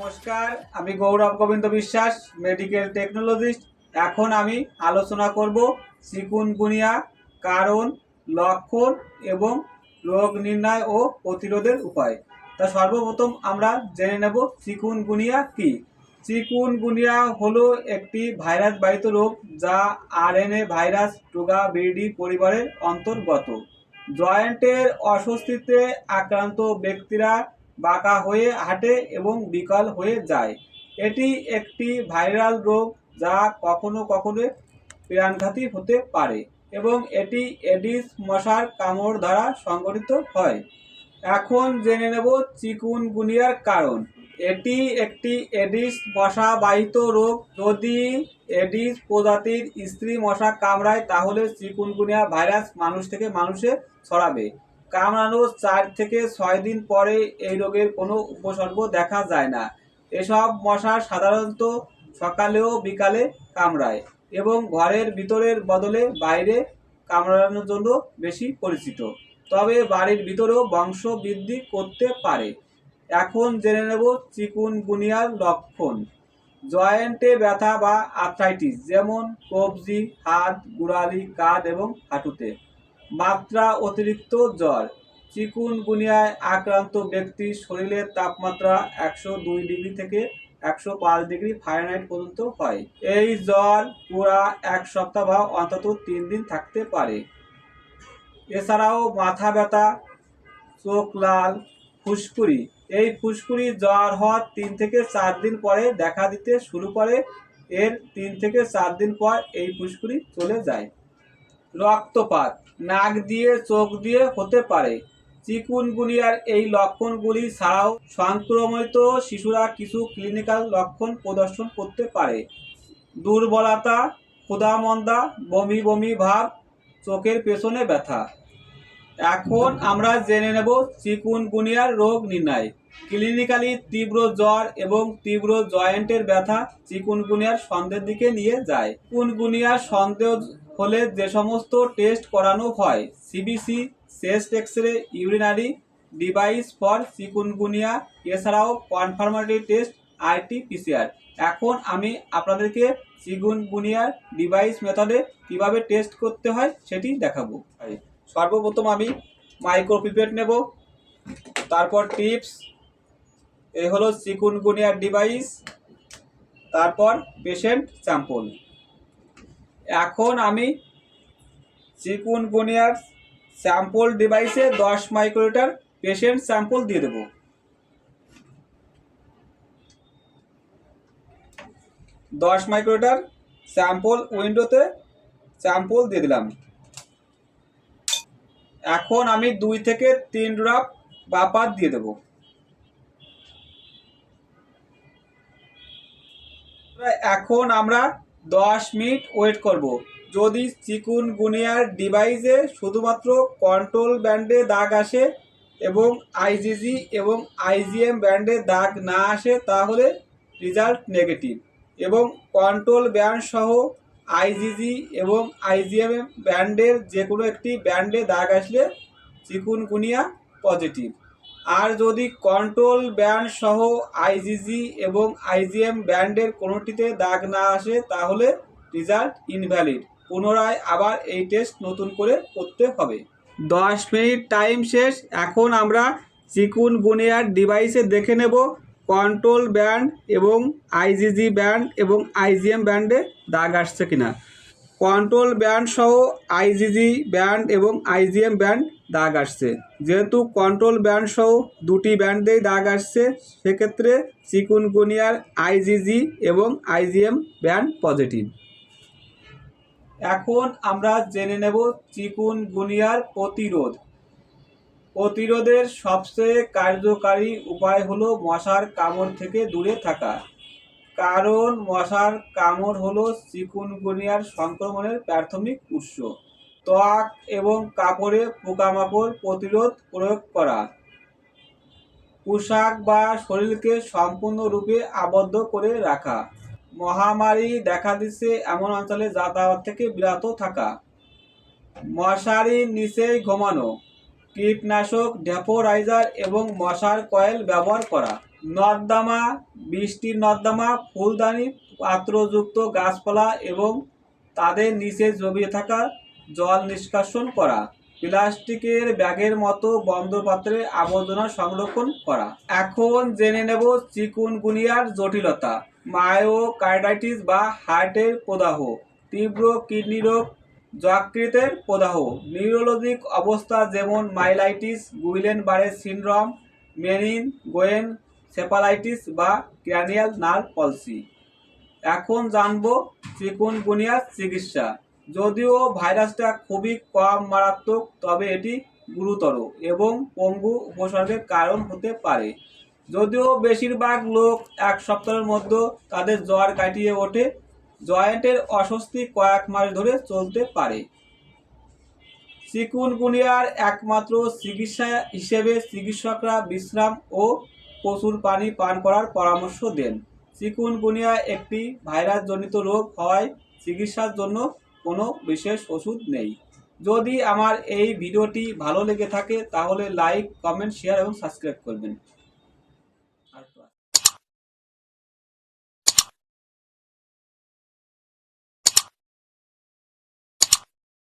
নমস্কার, আমি গৌরব গোবিন্দ বিশ্বাস মেডিকেল টেকনোলজিস্ট এখন আমি আলোচনা করব চিকুনগুনিয়া কারণ, লক্ষণ এবং রোগ নির্ণয় ও প্রতিরোধের উপায়। তা সর্বপ্রথম আমরা জেনে নেব চিকুনগুনিয়া কি। চিকুনগুনিয়া হলো একটি ভাইরাস বাহিত রোগ যা আরএনএ ভাইরাস, টুগা, বিডি পরিবারের অন্তর্গত। জয়েন্টের অস্বস্তিতে আক্রান্ত ব্যক্তিরা বাঁকা হয়ে হাঁটে এবং বিকল হয়ে যায়। এটি একটি ভাইরাল রোগ যা কখনো কখনো প্রাণঘাতী হতে পারে এবং এটি এডিস মশার কামড় দ্বারা সংঘটিত হয়। এখন জেনে নেব চিকুনগুনিয়ার কারণ। এটি একটি এডিস মশা বাহিত রোগ। যদি এডিস প্রজাতির স্ত্রী মশা কামড়ায়, তাহলে চিকুনগুনিয়া ভাইরাস মানুষ থেকে মানুষে ছড়াবে। কামড়ানোর চার থেকে ছয় দিন পরে এই রোগের কোনো উপসর্গ দেখা যায় না। এসব মশা সাধারণত সকালেও বিকালে কামড়ায় এবং ঘরের ভিতরের বদলে বাইরে কামড়ানোর জন্য বেশি পরিচিত। তবে বাড়ির ভিতরেও বংশ বৃদ্ধি করতে পারে। এখন জেনে নেব চিকুনগুনিয়ার লক্ষণ। জয়েন্টে ব্যথা বা আর্থ্রাইটিস যেমন কবজি, হাত, গুড়ালি, কাঁধ এবং হাঁটুতে। মাত্রা অতিরিক্ত জ্বর। চিকুনগুনিয়ায় আক্রান্ত ব্যক্তির শরীরের তাপমাত্রা একশো দুই ডিগ্রি থেকে একশো পাঁচ ডিগ্রি ফারেনহাইট পর্যন্ত হয়। এই জ্বর পুরা এক সপ্তাহ বা অন্তত তিন দিন থাকতে পারে। এছাড়াও মাথা ব্যথা, চোখ লাল, ফুসকুড়ি। এই ফুসকুড়ি জ্বর হওয়ার তিন থেকে চার দিন পরে দেখা দিতে শুরু করে। এর তিন থেকে চার দিন পর এই ফুসকুড়ি চলে যায়। রক্তপাত, নাক দিয়ে, চোখ দিয়ে হতে পারে। চিকুনগুনিয়ার এই লক্ষণগুলি ছাড়াও সংক্রমিত শিশুরা কিছু ক্লিনিক্যাল লক্ষণ প্রদর্শন করতে পারে। দুর্বলতা, ক্ষুধামন্দা, বমি বমি ভাব, চোখের পেছনে ব্যথা। এখন আমরা জেনে নেব চিকুনগুনিয়ার রোগ নির্ণয়। ক্লিনিক্যালি তীব্র জ্বর এবং তীব্র জয়েন্টের ব্যথা চিকুনগুনিয়ার সন্দেহের দিকে নিয়ে যায়। চিকুনগুনিয়ার সন্দেহ হলে যে সমস্ত টেস্ট করানো হয় CBC chest X ray urinary device for chikungunya এছাড়াও কনফার্মারি টেস্ট আরটি পিসিআর এখন আমি আপনাদেরকে চিকুনগুনিয়ার ডিভাইস মেথডে কীভাবে টেস্ট করতে হয় সেটি দেখাবো। সর্বপ্রথম আমি মাইক্রোপিপেট নেব। তারপর টিপস এই হলো চিকুনগুনিয়ার ডিভাইস তারপর পেশেন্ট স্যাম্পল এখন আমি চিকুনগুনিয়ার স্যাম্পল ডিভাইসে দশ মাইক্রোলিটার পেশেন্ট স্যাম্পল দিয়ে দেব। দশ মাইক্রোলিটার স্যাম্পল উইন্ডোতে স্যাম্পল দিয়ে দিলাম। এখন আমি দুই থেকে তিন ড্রপ বা বাপাত দিয়ে দেব। এখন আমরা দশ মিনিট ওয়েট করব। যদি চিকুন গুনিয়ার ডিভাইসে শুধুমাত্র কন্ট্রোল ব্যান্ডে দাগ আসে এবং আইজিজি এবং আইজিএম ব্যান্ডে দাগ না আসে, তাহলে রেজাল্ট নেগেটিভ এবং কন্ট্রোল ব্যান্ড সহ আইজিজি এবং আইজিএম ব্যান্ডের যে কোনো একটি ব্যান্ডে দাগ আসলে চিকুনগুনিয়া পজিটিভ। আর যদি কন্ট্রোল ব্যান্ড সহ আইজিজি এবং আইজিএম ব্যান্ডের কোনোটিতে দাগ না আসে, তাহলে রেজাল্ট ইনভ্যালিড। পুনরায় আবার এই টেস্ট নতুন করে করতে হবে। দশ মিনিট টাইম শেষ। এখন আমরা চিকুন গুনিয়ার ডিভাইসে দেখে নেব কন্ট্রোল ব্যান্ড এবং আইজিজি ব্যান্ড এবং আইজিএম ব্যান্ডে দাগ আসছে কিনা। কন্ট্রোল ব্যান্ড সহ আইজিজি ব্যান্ড এবং আইজিএম ব্যান্ড দাগ আসছে। যেহেতু কন্ট্রোল ব্যান্ড সহ দুটি ব্যান্ডেই দাগ আসছে, সেক্ষেত্রে চিকুনগুনিয়ার আইজিজি এবং আইজিএম ব্যান্ড পজিটিভ। এখন আমরা জেনে নেব চিকুনগুনিয়ার প্রতিরোধ। প্রতিরোধের সবচেয়ে কার্যকারী উপায় হলো মশার কামড় থেকে দূরে থাকা। কারণ মশার কামড় হলো চিকুনগুনিয়ার সংক্রমণের প্রাথমিক উৎস। ত্বক এবং কাপড়ে পোকামাকড় প্রতিরোধ প্রয়োগ করা। পোশাক বা শরীরকে সম্পূর্ণরূপে আবদ্ধ করে রাখা। মহামারী দেখা দিচ্ছে এমন অঞ্চলে যাতায়াত থেকে বিরত থাকা। মশারির নিচেই ঘুমানো। কীটনাশক, ডেপোরাইজার এবং মশার কয়েল ব্যবহার করা। নর্দমা, বৃষ্টির নর্দমা, ফুলদানি, পাত্রযুক্ত গাছপালা এবং তাদের নিচে জমিয়ে থাকা জল নিষ্কাশন করা। প্লাস্টিকের ব্যাগের মতো বন্ধ পাত্রে আবর্জনা সংরক্ষণ করা। এখন জেনে নেব চিকুনগুনিয়ার জটিলতা। মায়োকার্ডাইটিস বা হার্টের প্রদাহ। তীব্র কিডনি রোগ যকৃতের প্রদাহ। নিউরোলজিক অবস্থা যেমন মাইলাইটিস গুইলেন বারের সিনড্রোম, মেনিন, গোয়েন, সেপালাইটিস বা ক্র্যানিয়াল নার্ভ পলসি। এখন জানব চিকুনগুনিয়ার চিকিৎসা। যদিও ভাইরাসটা খুবই কম মারাত্মক, তবে এটি গুরুতর এবং পঙ্গু উপসর্গের কারণ হতে পারে। যদিও বেশিরভাগ লোক এক সপ্তাহের মধ্যে তাদের জ্বর কাটিয়ে ওঠে জয়েন্টের অস্বস্তি কয়েক মাস ধরে চলতে পারে। চিকুনগুনিয়ার একমাত্র চিকিৎসা হিসেবে চিকিৎসকরা বিশ্রাম ও প্রচুর পানি পান করার পরামর্শ দেন। চিকুনগুনিয়া একটি ভাইরাসজনিত রোগ হওয়ায় চিকিৎসার জন্য কোনো বিশেষ ওষুধ নেই। যদি আমার এই ভিডিওটি ভালো লেগে থাকে, তাহলে লাইক, কমেন্ট, শেয়ার এবং সাবস্ক্রাইব করবেন।